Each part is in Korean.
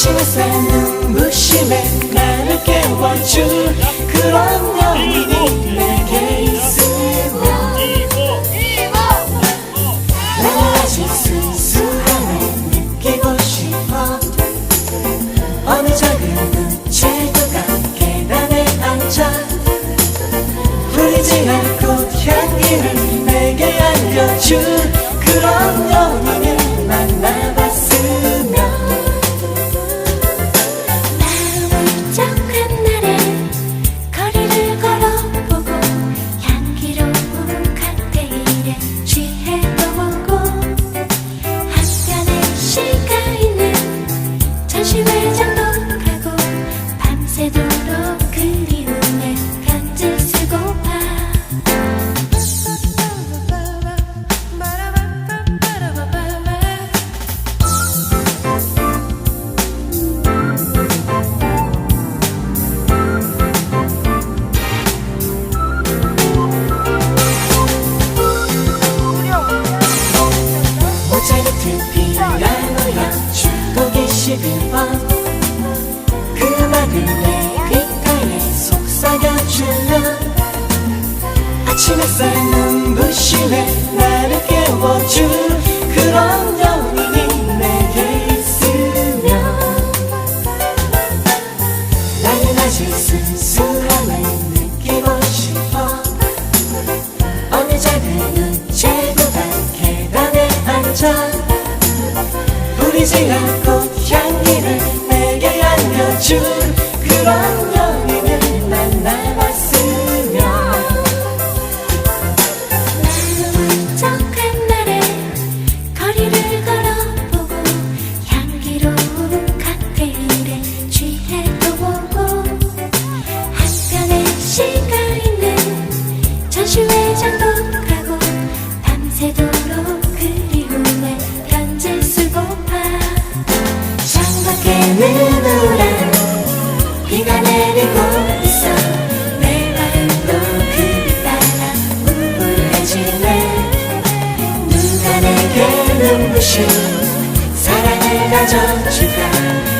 아침햇살 눈부심에 나를 깨워줄 그런 밤그 음악을 내 귓가에 속삭여주면 아침 햇살 눈부시네 나를 깨워주 생생한 꽃향기를 내게 안겨주는 주신 사랑을 가져주라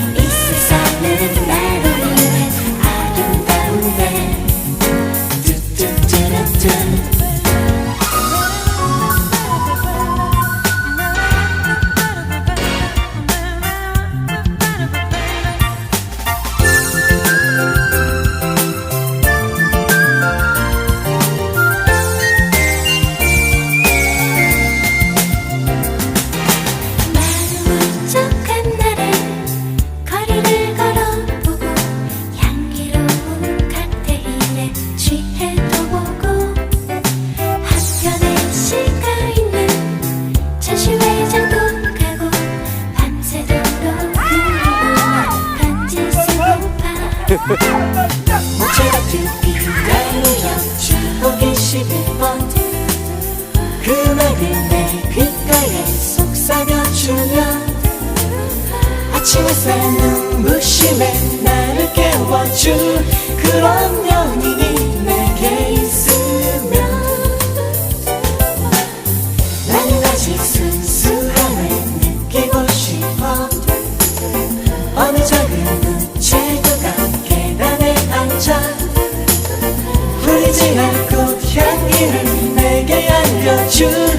제주빛 달려 15개 11번 음악을 내 귓가에 속삭여주면 아침 햇살 눈부심에 날 ihtiyacım